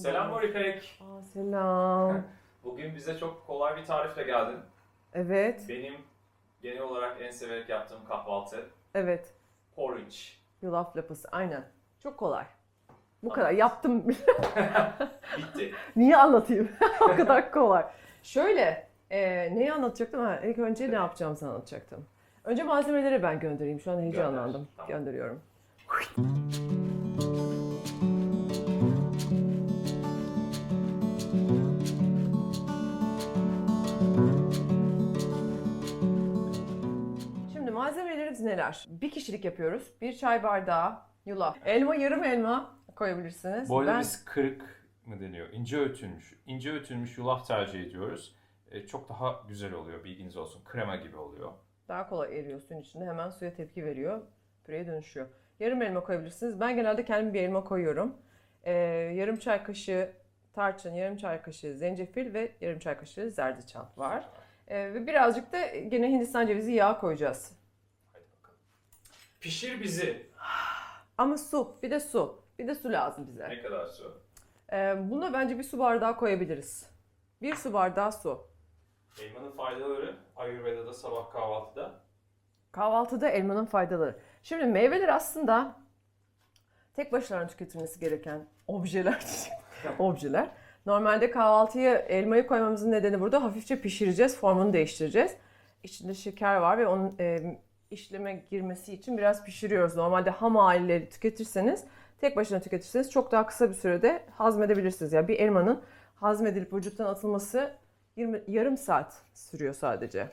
Selam. Aa, selam. Bugün bize çok kolay bir tarifle geldin. Evet, Benim genel olarak en severek yaptığım kahvaltı evet. porridge. Yulaf lapası, aynen. Çok kolay. Bu kadar. Yaptım. Bitti. Niye anlatayım? o kadar kolay. Şöyle, e, neyi anlatacaktım? Ha, ilk önce ne yapacağımızı anlatacaktım. Önce malzemeleri ben göndereyim. Şu an heyecanlandım. Tamam. Gönderiyorum. Malzemelerimiz neler? Bir kişilik yapıyoruz. Bir çay bardağı yulaf. Elma, yarım elma koyabilirsiniz. Bu arada Ben- biz kırık mı deniyor? İnce öğütülmüş. İnce öğütülmüş yulaf tercih ediyoruz. E, çok daha güzel oluyor bilginiz olsun. Krema gibi oluyor. Daha kolay eriyor suyun içinde. Hemen suya tepki veriyor. Püreye dönüşüyor. Yarım elma koyabilirsiniz. Ben genelde kendim bir elma koyuyorum. Ee, yarım çay kaşığı tarçın, yarım çay kaşığı zencefil ve yarım çay kaşığı zerdeçal var. Ee, ve birazcık da gene Hindistan cevizi yağı koyacağız. Pişir bizi. Ama su, bir de su. Bir de su lazım bize. Ne kadar su? Ee, buna bence bir su bardağı koyabiliriz. Bir su bardağı su. Elmanın faydaları Ayurveda'da sabah kahvaltıda. Kahvaltıda elmanın faydaları. Şimdi meyveler aslında tek başlarına tüketilmesi gereken objeler. objeler. Normalde kahvaltıya elmayı koymamızın nedeni burada hafifçe pişireceğiz, formunu değiştireceğiz. İçinde şeker var ve onun e, işleme girmesi için biraz pişiriyoruz. Normalde ham haliyle tüketirseniz, tek başına tüketirseniz çok daha kısa bir sürede hazmedebilirsiniz. Yani bir elmanın hazmedilip vücuttan atılması 20, yarım saat sürüyor sadece.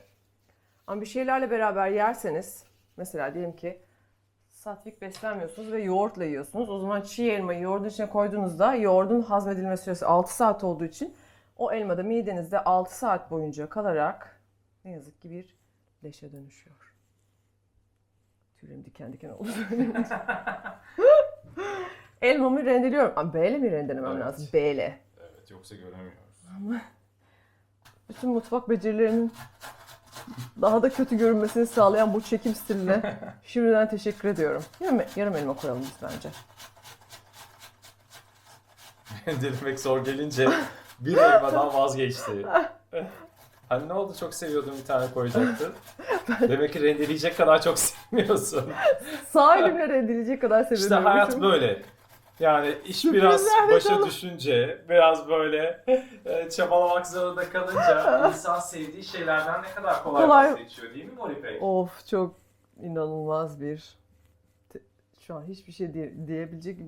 Ama bir şeylerle beraber yerseniz, mesela diyelim ki satvik beslenmiyorsunuz ve yoğurtla yiyorsunuz. O zaman çiğ elmayı yoğurdun içine koyduğunuzda yoğurdun hazmedilme süresi 6 saat olduğu için o elma da midenizde 6 saat boyunca kalarak ne yazık ki bir leşe dönüşüyor. Tüylerim diken diken oldu. Elmamı rendeliyorum. Ama B ile mi rendelemem Evet. lazım? B ile. Evet yoksa göremiyoruz. Bütün mutfak becerilerinin daha da kötü görünmesini sağlayan bu çekim stiline şimdiden teşekkür ediyorum. Yarım, yarım elma koyalım biz bence. Rendelemek zor gelince bir elmadan vazgeçti. Hani ne oldu çok seviyordun bir tane koyacaktın. Demek ki rendeleyecek kadar çok sevmiyorsun. Sağ elimle rendeleyecek kadar seviyorum. İşte hayat böyle. Yani iş biraz başa düşünce, biraz böyle e, çabalamak zorunda kalınca insan sevdiği şeylerden ne kadar kolay, Kolay. vazgeçiyor değil mi Moripek? Of çok inanılmaz bir... Şu an hiçbir şey diye, diyebilecek...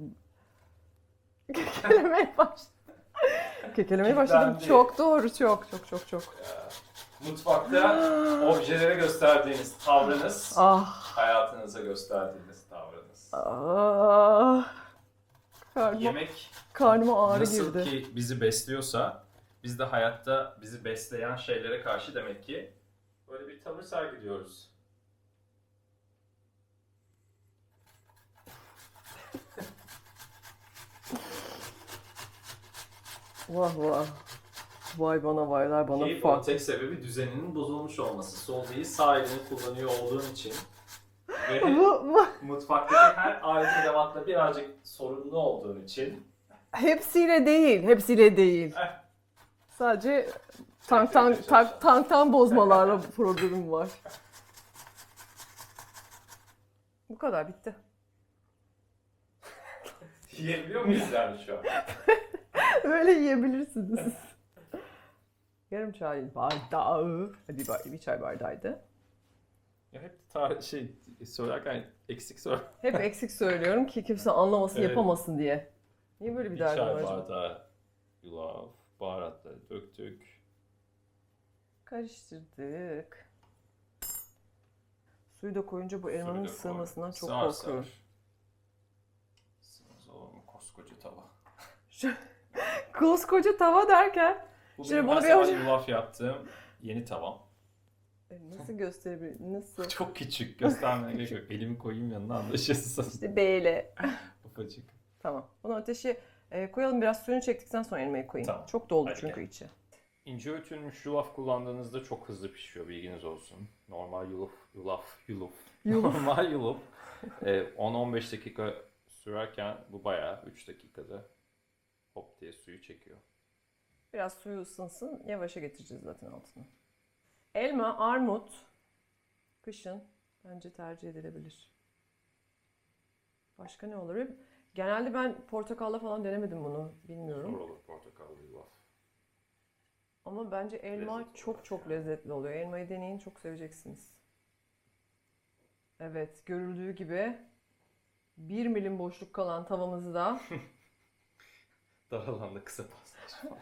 Kekelemeye başladım. Kekelemeye başladım. Çok doğru. Çok çok çok çok. Mutfakta objelere gösterdiğiniz tavrınız, Ah. hayatınıza gösterdiğiniz tavrınız. Ah. Yemek karnıma ağrı nasıl girdi. ki bizi besliyorsa, biz de hayatta bizi besleyen şeylere karşı demek ki böyle bir tavır sergiliyoruz. Vah vah. Vay bana vaylar bana Ki fuck. tek sebebi düzeninin bozulmuş olması. Sol değil sağ elini kullanıyor olduğun için. Ve Bu, bu mutfaktaki her alet edevatla birazcık sorunlu olduğun için. hepsiyle değil, hepsiyle değil. Eh. Sadece tank tank tank tank tank bozmalarla problemim var. Bu kadar bitti. Yiyebiliyor muyuz yani şu an? Öyle yiyebilirsiniz. Yarım çay bardağı. Hadi bir, bir çay bardağıydı. Ya hep tar- şey söylerken eksik söyle. Hep eksik söylüyorum ki kimse anlamasın, Evet. yapamasın diye. Niye böyle bir, Bir derdim var çay acaba? bardağı yulaf, baharatları döktük. Karıştırdık. Suyu da koyunca bu elmanın Suyu da koy. sığmasından çok Sığar, korkuyorum. Sığmaz olur mu koskoca tava? Koskoca tava derken Bu Şimdi benim bunu her bir sabah önce- yulaf yaptığım yeni tavam. E, nasıl gösterebilir? Nasıl? Çok küçük göstermeye gerek yok. Elimi koyayım yanına anlaşırsın. İşte beyle. Ufacık. Tamam. Bunu ateşe e, koyalım biraz suyunu çektikten sonra elmayı koyayım. Tamam. Çok doldu Hadi çünkü gel. içi. İnce öğütülmüş yulaf kullandığınızda çok hızlı pişiyor bilginiz olsun. Normal yulaf, yulaf, yulaf. Yulaf. Normal yulaf e, 10-15 dakika sürerken bu bayağı 3 dakikada hop diye suyu çekiyor. Biraz suyu ısınsın. Yavaşa getireceğiz zaten altını. Elma, armut. Kışın bence tercih edilebilir. Başka ne olur? Genelde ben portakalla falan denemedim bunu. Bilmiyorum. Zor olur portakallı yulaf. Ama bence elma Lezzetli çok çok lezzetli oluyor. Elmayı deneyin çok seveceksiniz. Evet görüldüğü gibi bir milim boşluk kalan tavamızı da Dar alanda kısa pastaj.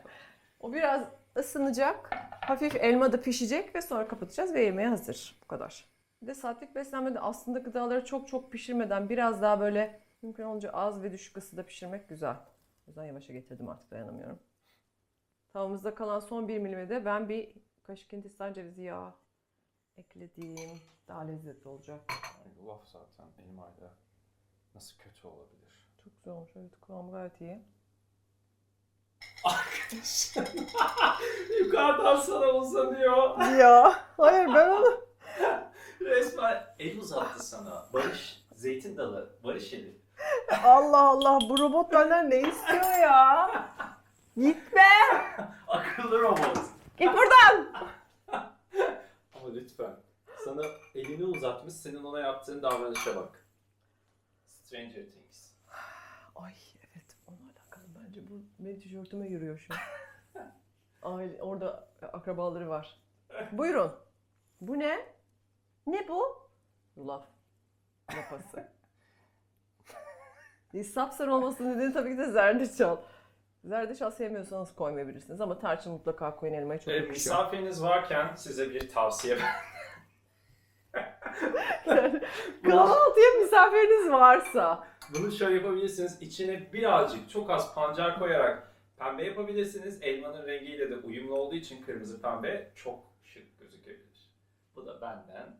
O biraz ısınacak. Hafif elma da pişecek ve sonra kapatacağız ve yemeğe hazır. Bu kadar. Bir de saatlik beslenmede aslında gıdaları çok çok pişirmeden biraz daha böyle mümkün olunca az ve düşük ısıda pişirmek güzel. O yüzden yavaşa getirdim artık dayanamıyorum. Tavamızda kalan son bir milime de ben bir kaşık hindistan cevizi yağı ekledim. Daha lezzetli olacak. yulaf zaten elmayla nasıl kötü olabilir? Çok güzel olmuş. Evet kıvamı gayet iyi. Yukarıdan sana uzanıyor. Ya hayır ben onu... Resmen el uzattı sana. Barış, zeytin dalı, barış eli. Allah Allah bu robot benden ne istiyor ya? Git be! Akıllı robot. Git buradan! Ama lütfen. Sana elini uzatmış, senin ona yaptığın davranışa bak. Stranger Things. Bu benim tişörtüme yürüyor şu an. Aile, orada akrabaları var. Buyurun. Bu ne? Ne bu? Yulaf. Lapası. E, Sapsarı olmasının nedeni tabii ki de zerdeçal. Zerdeçal sevmiyorsanız koymayabilirsiniz ama tarçın mutlaka koyun elmayı çok Ee, yakışıyor. misafiriniz varken size bir tavsiye Kahvaltıya misafiriniz varsa. Bunu şöyle yapabilirsiniz. İçine birazcık çok az pancar koyarak pembe yapabilirsiniz. Elmanın rengiyle de uyumlu olduğu için kırmızı pembe çok şık gözükebilir. Bu da benden.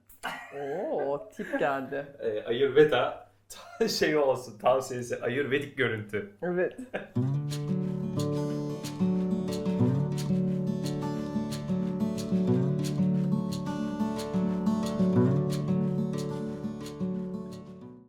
Oo tip geldi. Ee, Ayurveda şey olsun tavsiyesi Ayurvedik görüntü. Evet.